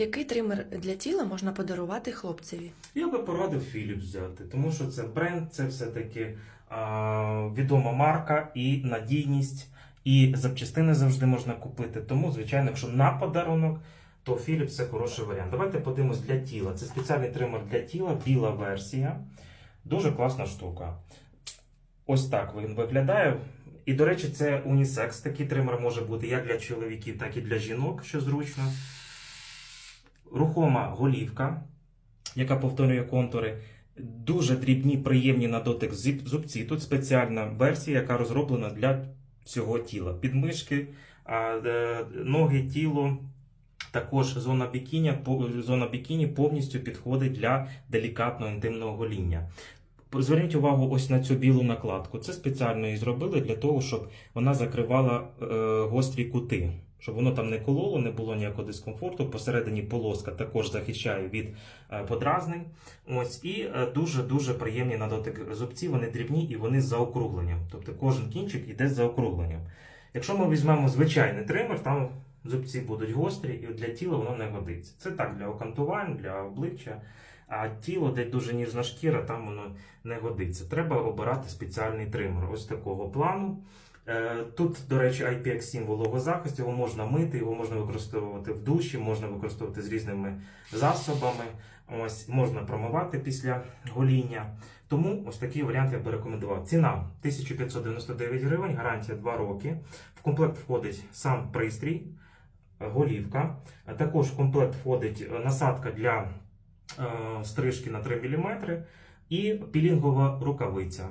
Який тример для тіла можна подарувати хлопцеві? Я би порадив Philips взяти, тому що це бренд, це все-таки відома марка і надійність, і запчастини завжди можна купити. Тому, звичайно, якщо на подарунок, то Philips це хороший варіант. Давайте подивимось для тіла. Це спеціальний тример для тіла, біла версія. Дуже класна штука. Ось так він виглядає. І, до речі, це унісекс. Такий тример може бути як для чоловіків, так і для жінок, що зручно. Рухома голівка, яка повторює контури. Дуже дрібні, приємні на дотик зубці. Тут спеціальна версія, яка розроблена для всього тіла. Підмишки, е, ноги, тіло. Також зона бікіні, зона бікіні повністю підходить для делікатного інтимного гоління. Зверніть увагу ось на цю білу накладку. Це спеціально її зробили для того, щоб вона закривала е, гострі кути, щоб воно там не кололо, не було ніякого дискомфорту. Посередині полоска також захищає від е, подразнень. Ось і е, дуже дуже приємні на дотик зубці. Вони дрібні і вони з заокругленням. Тобто кожен кінчик йде з заокругленням. Якщо ми візьмемо звичайний тример, там зубці будуть гострі, і для тіла воно не годиться. Це так для окантувань, для обличчя. А тіло, де дуже ніжна шкіра, там воно не годиться. Треба обирати спеціальний тример ось такого плану. Е, Тут, до речі, IPX7 вологозахист, його можна мити, його можна використовувати в душі, можна використовувати з різними засобами. Ось можна промивати після гоління. Тому ось такий варіант я би рекомендував. Ціна 1599 гривень, гарантія 2 роки. В комплект входить сам пристрій, голівка. Також в комплект входить е, насадка для е, стрижки на 3 мм і пілінгова рукавиця.